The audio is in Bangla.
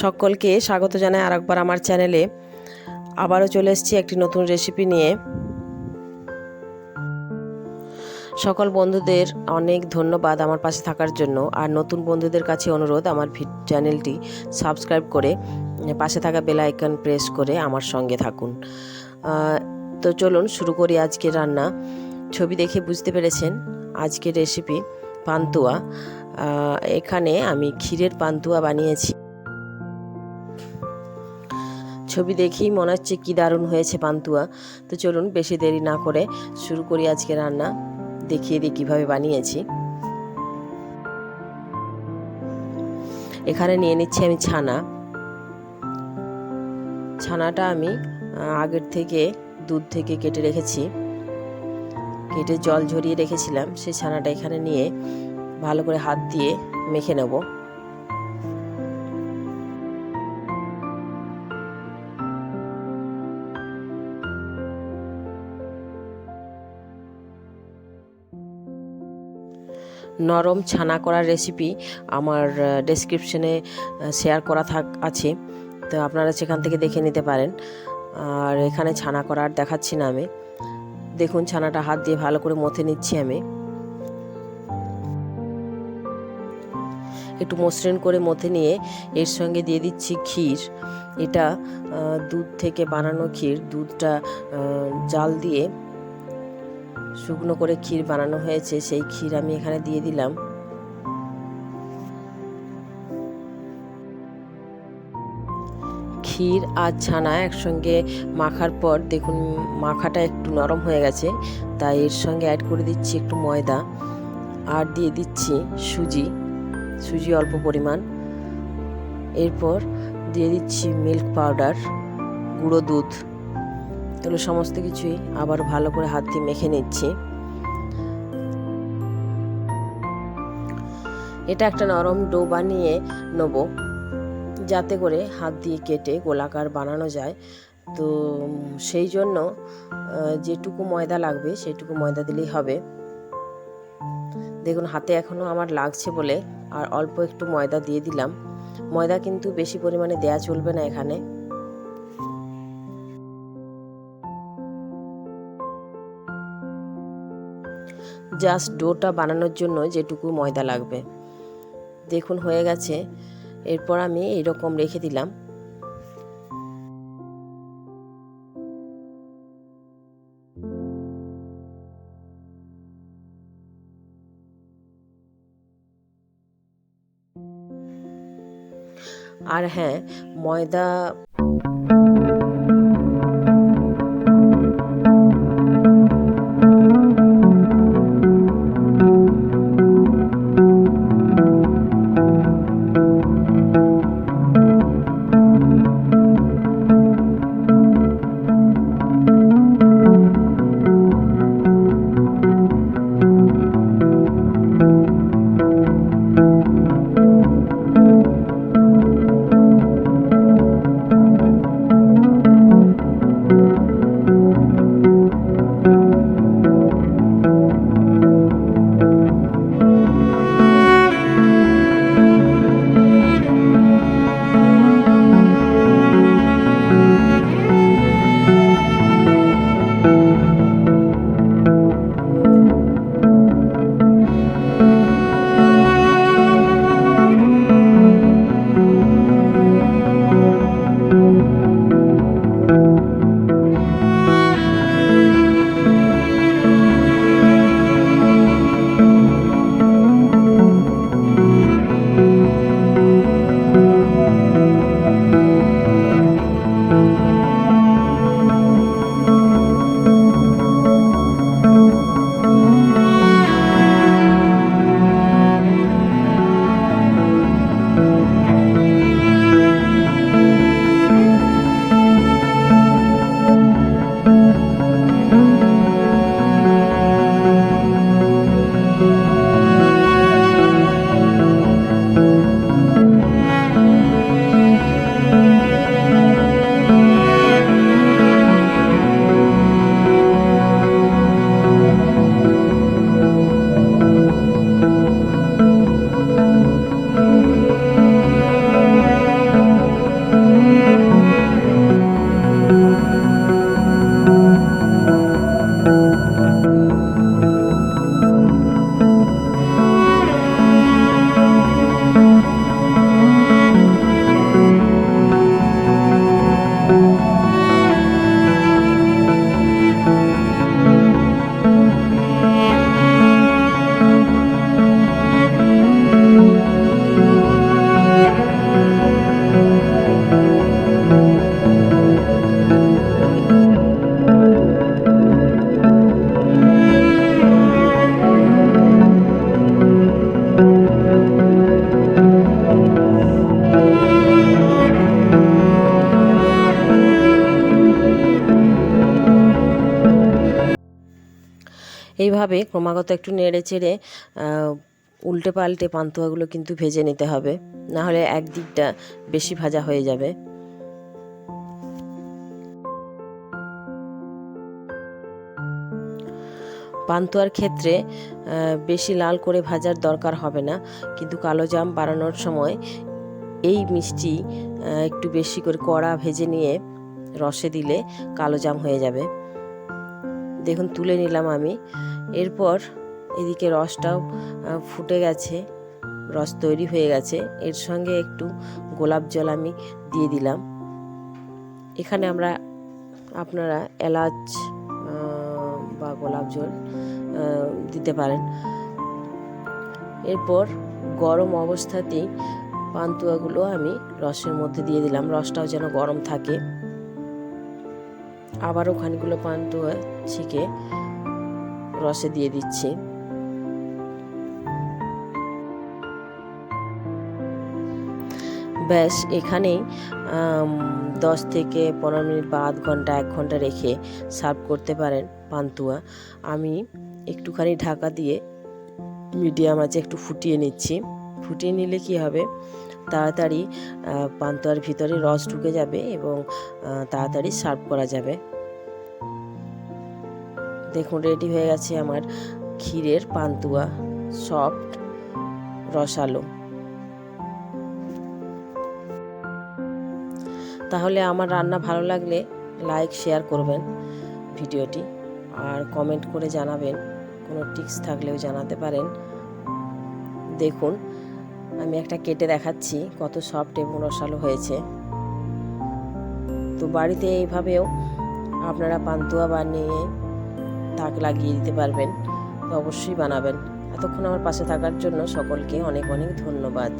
সকলকে স্বাগত জানাই আরেকবার আমার চ্যানেলে। আবারও চলে এসেছি একটি নতুন রেসিপি নিয়ে। সকল বন্ধুদের অনেক ধন্যবাদ আমার পাশে থাকার জন্য। আর নতুন বন্ধুদের কাছে অনুরোধ আমার চ্যানেলটি সাবস্ক্রাইব করে, পাশে থাকা বেল আইকন প্রেস করে আমার সঙ্গে থাকুন। তো চলুন শুরু করি আজকে রান্না। ছবি দেখে বুঝতে পেরেছেন আজকের রেসিপি পান্তুয়া। এখানে আমি ক্ষীরের পান্তুয়া বানিয়েছি। ছবি দেখেই মনে হচ্ছে কি দারুণ হয়েছে পান্তুয়া। তো চলুন বেশি দেরি না করে শুরু করি আজকে রান্না। দেখিয়ে দিই কীভাবে বানিয়েছি। এখানে নিয়ে নিচ্ছি আমি ছানা। ছানাটা আমি আগের থেকে দুধ থেকে কেটে রেখেছি। কেটে জল ঝরিয়ে রেখেছিলাম। সেই ছানাটা এখানে নিয়ে ভালো করে হাত দিয়ে মেখে নেব। নরম ছানা করার রেসিপি আমার ডেসক্রিপশনে শেয়ার করা থাক, আছে। তো আপনারা সেখান থেকে দেখে নিতে পারেন। আর এখানে ছানা করার দেখাচ্ছি না আমি। দেখুন ছানাটা হাত দিয়ে ভালো করে মথে নিচ্ছি আমি। একটু মসৃণ করে মথে নিয়ে এর সঙ্গে দিয়ে দিচ্ছি ক্ষীর। এটা দুধ থেকে বানানো ক্ষীর। দুধটা জাল দিয়ে শুকনো করে ক্ষীর বানানো হয়েছে, সেই ক্ষীর আমি এখানে দিয়ে দিলাম। ক্ষীর আর ছানা একসঙ্গে মাখার পর দেখুন, মাখাটা একটু নরম হয়ে গেছে, তাই এর সঙ্গে অ্যাড করে দিচ্ছি একটু ময়দা আর দিয়ে দিচ্ছি সুজি সুজি অল্প পরিমাণ। এরপর দিয়ে দিচ্ছি মিল্ক পাউডার গুঁড়ো দুধ। এগুলো সমস্ত কিছুই আবার ভালো করে হাত দিয়ে মেখে নিচ্ছি। এটা একটা নরম ডো বানিয়ে নেব, যাতে করে হাত দিয়ে কেটে গোলাকার বানানো যায়। তো সেই জন্য যেটুকু ময়দা লাগবে সেটুকু ময়দা দিলেই হবে। দেখুন, হাতে এখনও আমার লাগছে বলে আর অল্প একটু ময়দা দিয়ে দিলাম। ময়দা কিন্তু বেশি পরিমাণে দেয়া চলবে না এখানে। জাস্ট ডোটা বানানোর জন্য যেটুকু ময়দা লাগবে। দেখুন, হয়ে গেছে। এরপর আমি এইরকম রেখে দিলাম। আর হ্যাঁ ময়দা এইভাবে ক্রমাগত একটু নেড়ে চেড়ে উল্টে পাল্টে পান্তুয়াগুলো কিন্তু ভেজে নিতে হবে। না হলে একদিকটা বেশি ভাজা হয়ে যাবে। পান্তুয়ার ক্ষেত্রে বেশি লাল করে ভাজার দরকার হবে না। কিন্তু কালো জাম বানানোর সময় এই মিষ্টি একটু বেশি করে কড়া ভেজে নিয়ে রসে দিলে কালো জাম হয়ে যাবে। দেখুন, তুলে নিলাম আমি। এরপর এদিকে রসটাও ফুটে গেছে, রস তৈরি হয়ে গেছে। এর সঙ্গে একটু গোলাপ জল আমি দিয়ে দিলাম। এখানে আমরা আপনারা এলাচ বা গোলাপ জল দিতে পারেন। এরপর গরম অবস্থাতেই পান্তুয়াগুলো আমি রসের মধ্যে দিয়ে দিলাম। রসটাও যেন গরম থাকে। আবারও খানিকগুলো পান্তুয়া ছিকে রসে দিয়ে দিচ্ছি। ব্যাস, এখানেই দশ থেকে পনেরো মিনিট বা আধ ঘণ্টা, এক ঘণ্টা রেখে সার্ভ করতে পারেন পান্তুয়া। আমি একটুখানি ঢাকা দিয়ে মিডিয়াম আছে একটু ফুটিয়ে নিচ্ছি। ফুটিয়ে নিলে কি হবে? তাড়াতাড়ি পান্তুয়ার ভিতরে রস ঢুকে যাবে এবং তাড়াতাড়ি সার্ভ করা যাবে। দেখুন রেডি হয়ে গেছে আমার ক্ষীরের পান্তুয়া সফট রসালো। তাহলে আমার রান্না ভালো লাগলে লাইক শেয়ার করবেন ভিডিওটি, আর কমেন্ট করে জানাবেন, কোনো টিপস থাকলেও জানাতে পারেন। দেখুন, আমি একটা কেটে দেখাচ্ছি, কত সফট এবং রসালো হয়েছে। তো বাড়িতে এইভাবেও আপনারা পান্তুয়া বানিয়ে তাক লাগিয়ে দিতে পারবেন। তো অবশ্যই বানাবেন। এতক্ষণ আমার পাশে থাকার জন্য সকলকে অনেক অনেক ধন্যবাদ।